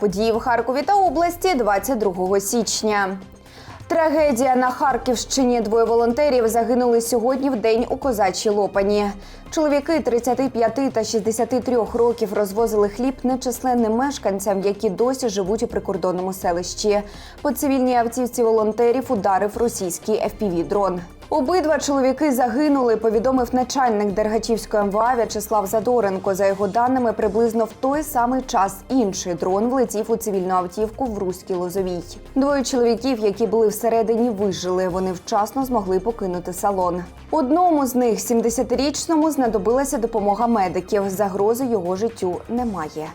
події в Харкові та області 22 січня. Трагедія на Харківщині. Двоє волонтерів загинули сьогодні в день у козачій Лопані. Чоловіки 35 та 63 років розвозили хліб нечисленним мешканцям, які досі живуть у прикордонному селищі. По цивільній автівці волонтерів ударив російський FPV-дрон. Обидва чоловіки загинули, повідомив начальник Дергачівської МВА В'ячеслав Задоренко. За його даними, приблизно в той самий час інший дрон влетів у цивільну автівку в Руській Лозовій. Двоє чоловіків, які були всередині, вижили. Вони вчасно змогли покинути салон. Одному з них, 70-річному, знадобилася допомога медиків. Загрози його життю немає.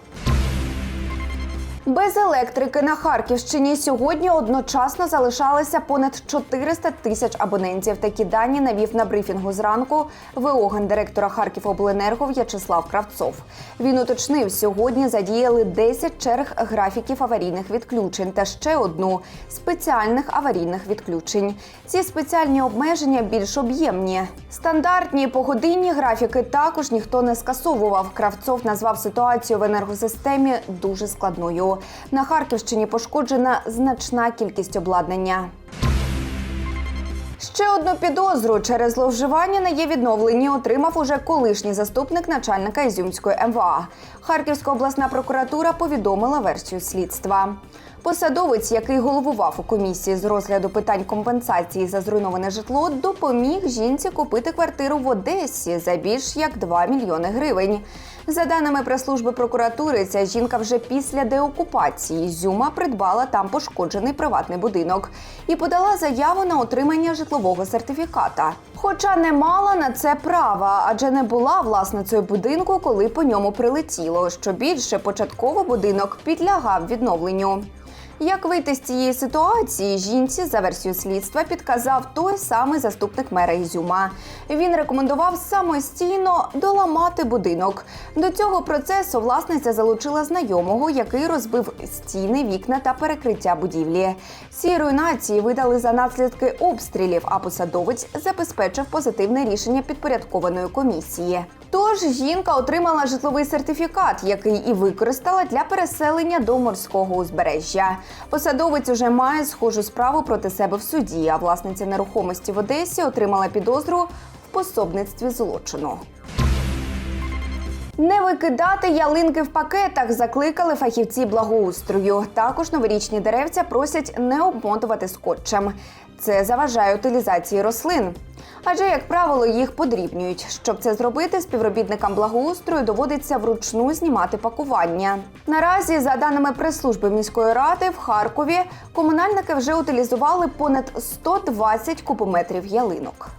Без електрики на Харківщині сьогодні одночасно залишалося понад 400 тисяч абонентів. Такі дані навів на брифінгу зранку ВО гендиректора Харківобленерго В'ячеслав Кравцов. Він уточнив, сьогодні задіяли 10 черг графіків аварійних відключень та ще одну спеціальних аварійних відключень. Ці спеціальні обмеження більш об'ємні. Стандартні погодинні графіки також ніхто не скасовував. Кравцов назвав ситуацію в енергосистемі дуже складною. На Харківщині пошкоджена значна кількість обладнання. Ще одну підозру через зловживання на її відновленні отримав уже колишній заступник начальника Ізюмської МВА. Харківська обласна прокуратура повідомила версію слідства. Посадовець, який головував у комісії з розгляду питань компенсації за зруйноване житло, допоміг жінці купити квартиру в Одесі за більш як 2 мільйони гривень. За даними прес-служби прокуратури, ця жінка вже після деокупації Зюма придбала там пошкоджений приватний будинок і подала заяву на отримання житлового сертифіката. Хоча не мала на це права, адже не була власницею будинку, коли по ньому прилетіло. Що більше, початково будинок підлягав відновленню. Як вийти з цієї ситуації, жінці за версією слідства підказав той самий заступник мера Ізюма. Він рекомендував самостійно доламати будинок. До цього процесу власниця залучила знайомого, який розбив стіни, вікна та перекриття будівлі. Ці руйнації видали за наслідки обстрілів, а посадовець забезпечив позитивне рішення підпорядкованої комісії. Тож жінка отримала житловий сертифікат, який і використала для переселення до морського узбережжя. Посадовець уже має схожу справу проти себе в суді. А власниця нерухомості в Одесі отримала підозру в пособництві злочину. Не викидати ялинки в пакетах закликали фахівці благоустрою. Також новорічні деревця просять не обмотувати скотчем. Це заважає утилізації рослин. Адже, як правило, їх подрібнюють. Щоб це зробити, співробітникам благоустрою доводиться вручну знімати пакування. Наразі, за даними прес-служби міської ради, в Харкові комунальники вже утилізували понад 120 кубометрів ялинок.